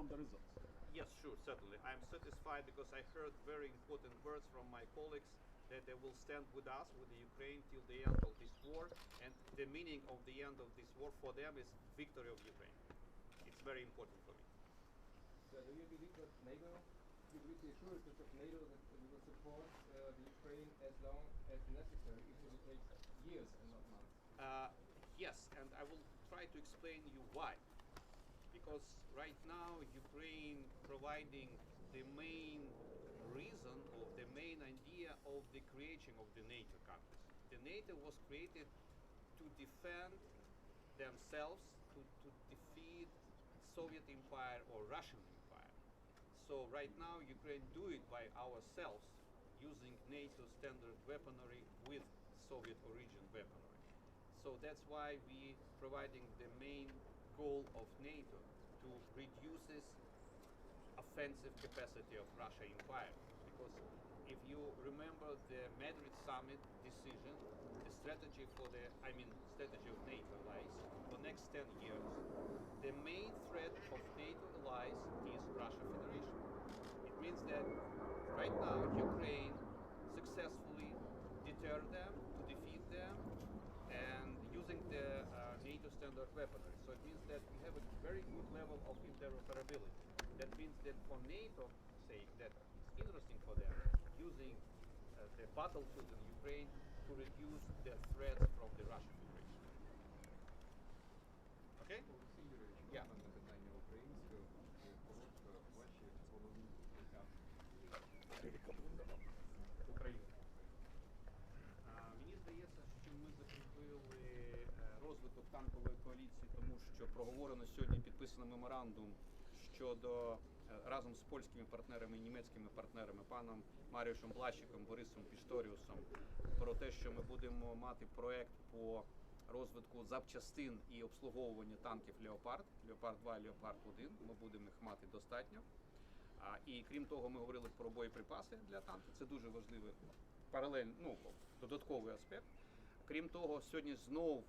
from the results. Yes, sure, certainly. I'm satisfied because I heard very important words from my colleagues that they will stand with us, with the Ukraine, till the end of this war. And the meaning of the end of this war for them is victory of Ukraine. It's very important for me. So do you believe that NATO, do you believe the assurances of NATO that we will support uh, the Ukraine as long as necessary, even if it takes years and not months? Uh, yes, and I will try to explain you why. Because right now Ukraine providing the main reason or the main idea of the creation of the NATO countries. The NATO was created to defend themselves, to, to defeat Soviet Empire or Russian Empire. So right now Ukraine do it by ourselves using NATO standard weaponry with Soviet origin weaponry. So that's why we providing the main goal of NATO to reduce this offensive capacity of Russia Empire. Because if you remember the Madrid summit decision, the strategy for the, I mean, strategy of NATO lies for next 10 years, the main threat of NATO allies is Russia Federation. It means that right now Ukraine successfully deter them, to defeat using the uh, NATO standard weaponry. So it means that we have a very good level of interoperability. That means that for NATO sake, that it's interesting for them using uh, the battlefield in Ukraine to reduce the threats from the Russian Federation. Okay? Олексій Юрійович, Я. можна запитання українською, е, коротко, ваші головні досягнення? України. А, Мені здається, що ми закріпили е, розвиток танкової коаліції, тому що проговорено сьогодні підписано меморандум щодо е, разом з польськими партнерами і німецькими партнерами, паном Маріушем Блащиком, Борисом Пішторіусом, про те, що ми будемо мати проект по розвитку запчастин і обслуговування танків Леопард, Леопард 2 Леопард 1. Ми будемо їх мати достатньо. І крім того, ми говорили про боєприпаси для танків. Це дуже важливий паралельно, ну, додатковий аспект. Крім того, сьогодні знов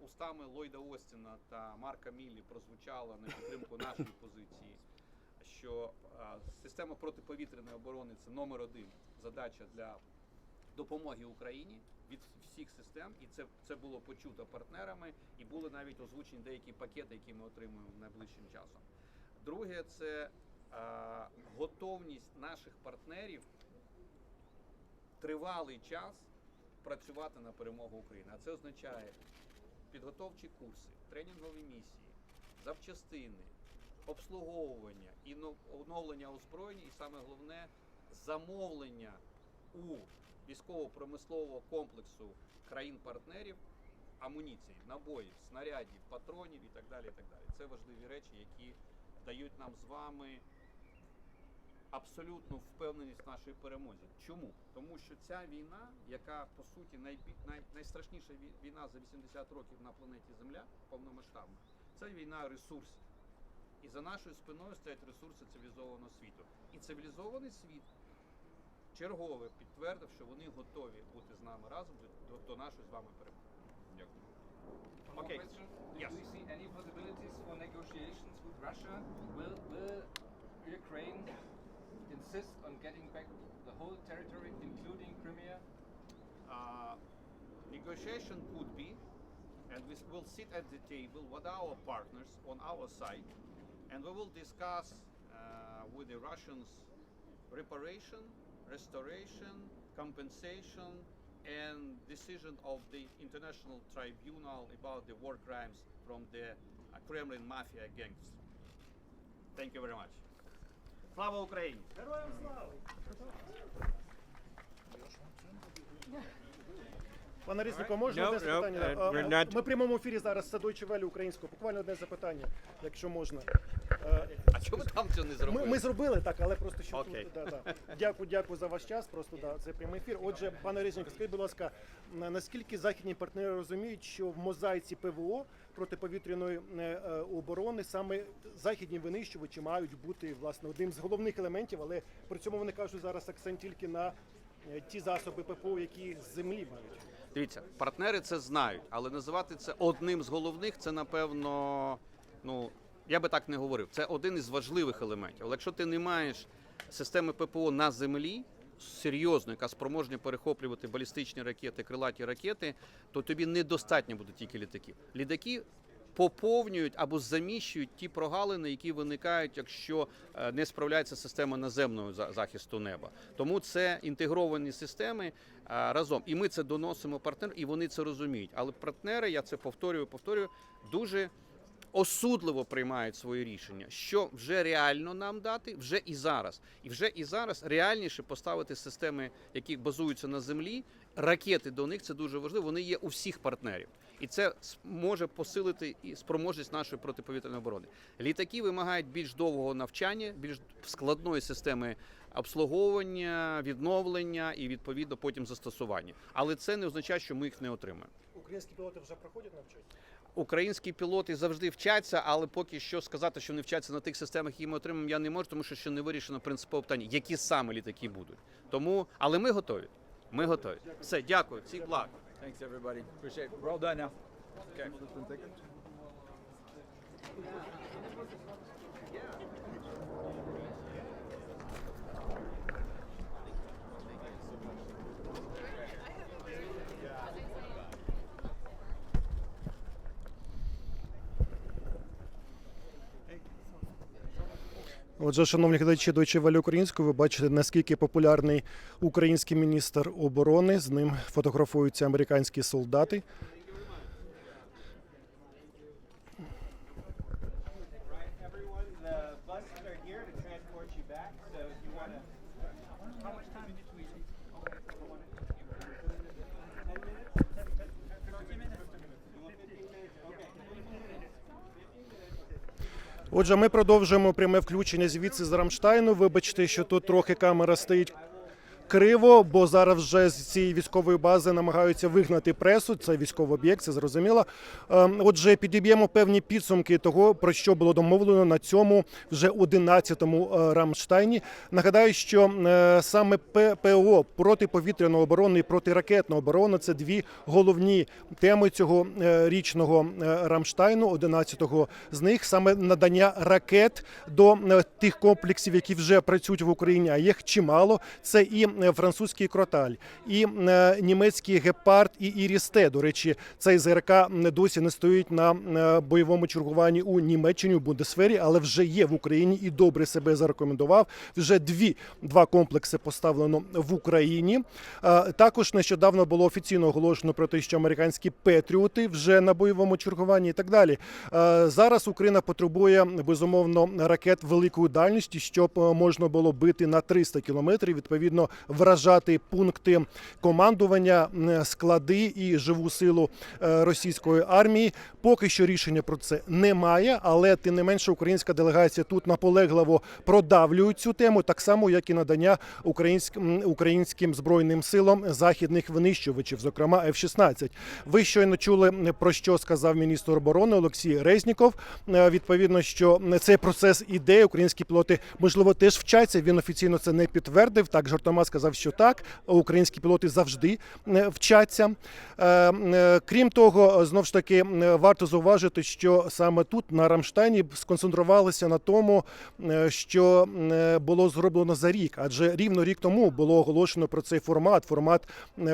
устами Ллойда Остіна та Марка Міллі прозвучало на підтримку нашої позиції, що система протиповітряної оборони це номер один задача для допомоги Україні від всіх систем, і це, це було почуто партнерами, і були навіть озвучені деякі пакети, які ми отримуємо найближчим часом. Друге, це готовність наших партнерів тривалий час працювати на перемогу України. А це означає підготовчі курси, тренінгові місії, запчастини, обслуговування, іно- оновлення озброєння і саме головне замовлення у військово-промислового комплексу країн-партнерів амуніції, набоїв, снарядів, патронів і так далі. І так далі. Це важливі речі, які дають нам з вами абсолютну впевненість в нашій перемозі. Чому? Тому що ця війна, яка по суті найбі- най, найстрашніша війна за 80 років на планеті Земля, повномасштабна, це війна ресурсів. І за нашою спиною стоять ресурси цивілізованого світу. І цивілізований світ чергове підтвердив, що вони готові бути з нами разом до, до, нашої з вами перемоги. Дякую. Okay. question. Yes. You see any possibilities for negotiations with Russia? Will, will Ukraine insist on getting back the whole territory, including Crimea? uh, negotiation could be, and we will sit at the table with our partners on our side, and we will discuss uh, with the Russians reparation, restoration, compensation, and decision of the international tribunal about the war crimes from the uh, Kremlin mafia gangs. Thank you very much. Слава Україні! Героям слава! Пане Різнику, можна одне запитання? not- Ми в прямому ефірі зараз Садочі Велі українського. Буквально одне запитання, якщо можна. А чому там цього не зробили? Ми, ми зробили так, але просто що Окей. тут. Да, да. Дякую, дякую за ваш час. Просто да, це прямий ефір. Отже, пане Різненко, скажіть, будь ласка, на- наскільки західні партнери розуміють, що в мозаїці ПВО протиповітряної е, е, оборони саме західні винищувачі мають бути власне одним з головних елементів, але при цьому вони кажуть зараз акцент тільки на е, ті засоби ППО, які з землі мають. Дивіться, партнери це знають, але називати це одним з головних це напевно ну Я би так не говорив. Це один із важливих елементів. Але якщо ти не маєш системи ППО на землі, серйозно, яка спроможна перехоплювати балістичні ракети, крилаті ракети, то тобі недостатньо буде тільки літаків. Літаки поповнюють або заміщують ті прогалини, які виникають, якщо е, не справляється система наземного за- захисту неба. Тому це інтегровані системи е, разом. І ми це доносимо партнерам, і вони це розуміють. Але партнери, я це повторюю, повторюю, дуже осудливо приймають свої рішення, що вже реально нам дати, вже і зараз. І вже і зараз реальніше поставити системи, які базуються на землі. Ракети до них це дуже важливо. Вони є у всіх партнерів, і це може посилити і спроможність нашої протиповітряної оборони. Літаки вимагають більш довгого навчання, більш складної системи обслуговування, відновлення і відповідно потім застосування. Але це не означає, що ми їх не отримаємо. Українські пілоти вже проходять навчання? Українські пілоти завжди вчаться, але поки що сказати, що вони вчаться на тих системах, які ми отримаємо, я не можу, тому що ще не вирішено принципове питання, які саме літаки будуть. Тому, але ми готові. Ми готові. Все, дякую. Всіх благ. Thanks, everybody. Appreciate it. We're all done now. Okay. Отже, шановні глядачі Deutsche Welle українською, ви бачите, наскільки популярний український міністр оборони. З ним фотографуються американські солдати. Отже, ми продовжуємо пряме включення звідси з Рамштайну. Вибачте, що тут трохи камера стоїть криво, бо зараз вже з цієї військової бази намагаються вигнати пресу. Це військовий об'єкт, це зрозуміло. Ем, Отже, підіб'ємо певні підсумки того, про що було домовлено на цьому вже 11-му е, Рамштайні. Нагадаю, що е, саме П- ПО протиповітряна оборона і протиракетна оборона це дві головні теми цього е, річного Рамштайну, 11-го з них саме надання ракет до тих комплексів, які вже працюють в Україні. А їх чимало. Це і французький кроталь, і е, німецький гепард, і Ірісте. До речі, цей ЗРК досі не стоїть на е, бойовому чергуванні у Німеччині у Бундесфері, але вже є в Україні і добре себе зарекомендував. Вже дві два комплекси поставлено в Україні. Е, Також нещодавно було офіційно оголошено про те, що американські петріоти вже на бойовому чергуванні і так далі. Е, Зараз Україна потребує безумовно ракет великої дальності, щоб е, можна було бити на 300 кілометрів. Відповідно, вражати пункти командування, склади і живу силу е, російської армії. Поки що рішення про це немає, але тим не менше українська делегація тут наполегливо продавлює цю тему, так само як і надання українським українським збройним силам західних винищувачів, зокрема F-16. Ви щойно чули про що сказав міністр оборони Олексій Резніков. Е, Відповідно, що цей процес іде. Українські пілоти можливо теж вчаться. Він офіційно це не підтвердив. Так жартома сказав, що так. Українські пілоти завжди е, вчаться. Е, е, Крім того, знов ж таки варто зауважити, що саме тут на Рамштайні сконцентрувалися на тому, що було зроблено за рік, адже рівно рік тому було оголошено про цей формат, формат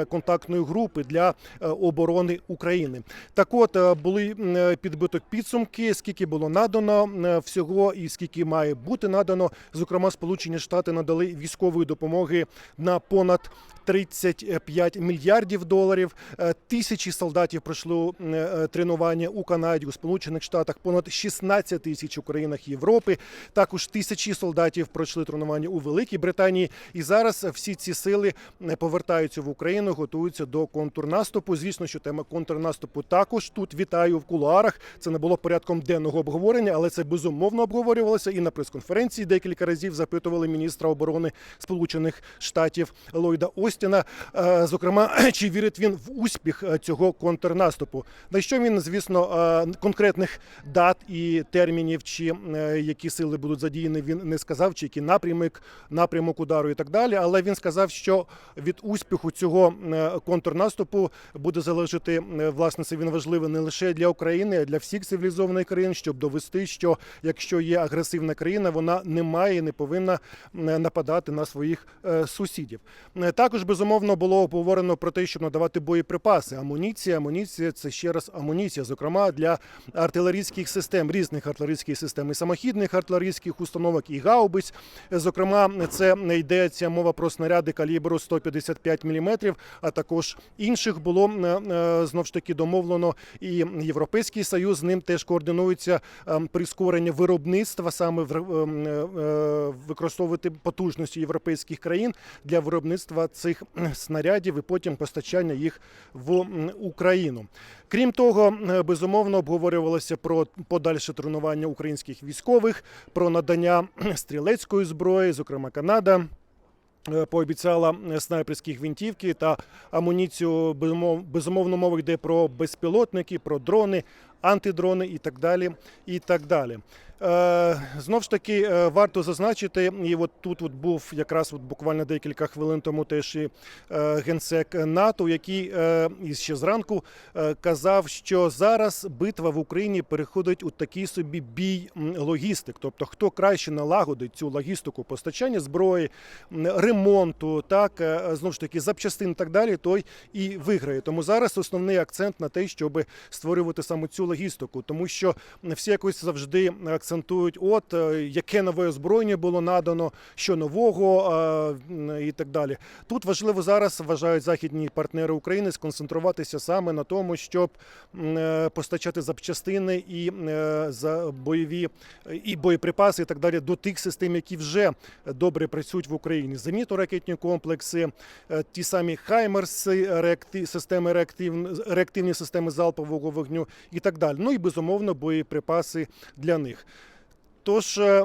контактної групи для оборони України. Так, от були підбиток підсумки, скільки було надано всього, і скільки має бути надано. Зокрема, Сполучені Штати надали військової допомоги на понад 35 мільярдів доларів. Е, Тисячі солдатів пройшли е, е, тренування у Канаді, у Сполучених Штатах, понад 16 тисяч у країнах Європи. Також тисячі солдатів пройшли тренування у Великій Британії. І зараз всі ці сили повертаються в Україну, готуються до контрнаступу. Звісно, що тема контрнаступу також тут вітаю в кулуарах. Це не було порядком денного обговорення, але це безумовно обговорювалося і на прес-конференції декілька разів запитували міністра оборони Сполучених Штатів. Штатів Ллойда Остіна. Е, Зокрема, чи вірить він в успіх е, цього контрнаступу? На що він, звісно, е, конкретних дат і термінів, чи які сили будуть задіяні, він не сказав, чи який напрямок, напрямок удару і так далі. Але він сказав, що від успіху цього контрнаступу буде залежати власне це він важливий не лише для України, а для всіх цивілізованих країн, щоб довести, що якщо є агресивна країна, вона не має і не повинна нападати на своїх е, сусідів. Е, Також безумовно було обговорено про те, щоб надавати боєприпаси. Амуніція, амуніція це ще раз амуніція, зокрема для артилерійських систем, різних артилерійських систем, і самохідних артилерійських установок і гаубиць. Е, Зокрема, це йдеться мова про снаряди калібру 155 мм, а також інших було е, знов ж таки домовлено. І Європейський Союз з ним теж координується прискорення виробництва, саме в- використовувати потужності європейських країн для виробництва цих снарядів і потім постачання їх в Україну. Крім того, е, безумовно обговорювалося про подальше тренування українських військових, про надання стрілецької зброї, зокрема Канада. е, Пообіцяла е, снайперські гвинтівки та амуніцію. Безумов- Безумовно, мова йде про безпілотники, про дрони, антидрони і так далі. І так далі. Е, знов ж таки, е, варто зазначити, і от тут от був якраз от буквально декілька хвилин тому теж і е, генсек НАТО, який ще зранку казав, що зараз битва в Україні переходить у такий собі бій логістик. Тобто, хто краще налагодить цю логістику постачання зброї, ремонту, так знову ж таки запчастин і так далі, той і виграє. Тому зараз основний акцент на те, щоб створювати саме цю логістику, тому що всі якось завжди акцентують, от е, яке нове озброєння було надано, що нового е, і так далі. Тут важливо зараз вважають західні партнери України сконцентруватися саме на тому, щоб е, постачати запчастини і за бойові і боєприпаси, і так далі до тих систем, які вже добре працюють в Україні. Зенітно-ракетні комплекси, ті самі Хаймерси, реакти- системи реактив, реактивні системи залпового вогню і так далі. Ну і безумовно боєприпаси для них. Тож е,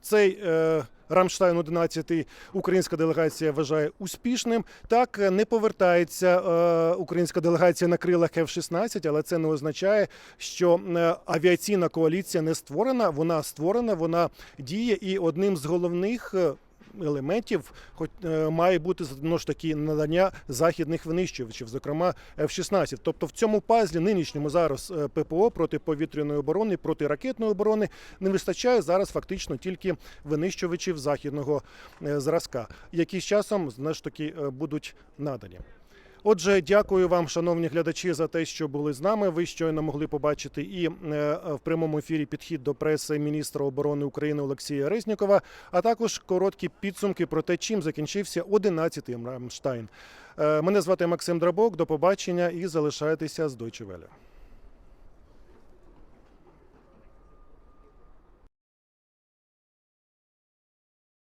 цей е, Рамштайн 11 українська делегація вважає успішним. Так е, не повертається українська делегація на крилах F-16, але це не означає, що авіаційна коаліція не створена. Вона створена, вона діє, і одним з головних. Е, Елементів, хоч е, має бути ну, ж таки надання західних винищувачів, зокрема F-16. Тобто в цьому пазлі нинішньому зараз ППО ППО протиповітряної оборони, протиракетної оборони не вистачає зараз фактично тільки винищувачів західного е, зразка, які з часом знову ж таки е, будуть надані. Отже, дякую вам, шановні глядачі, за те, що були з нами. Ви щойно могли побачити і е, в прямому ефірі підхід до преси міністра оборони України Олексія Резнікова, а також короткі підсумки про те, чим закінчився 11-й Рамштайн. Е, Мене звати Максим Драбок. До побачення і залишайтеся з Deutsche Welle.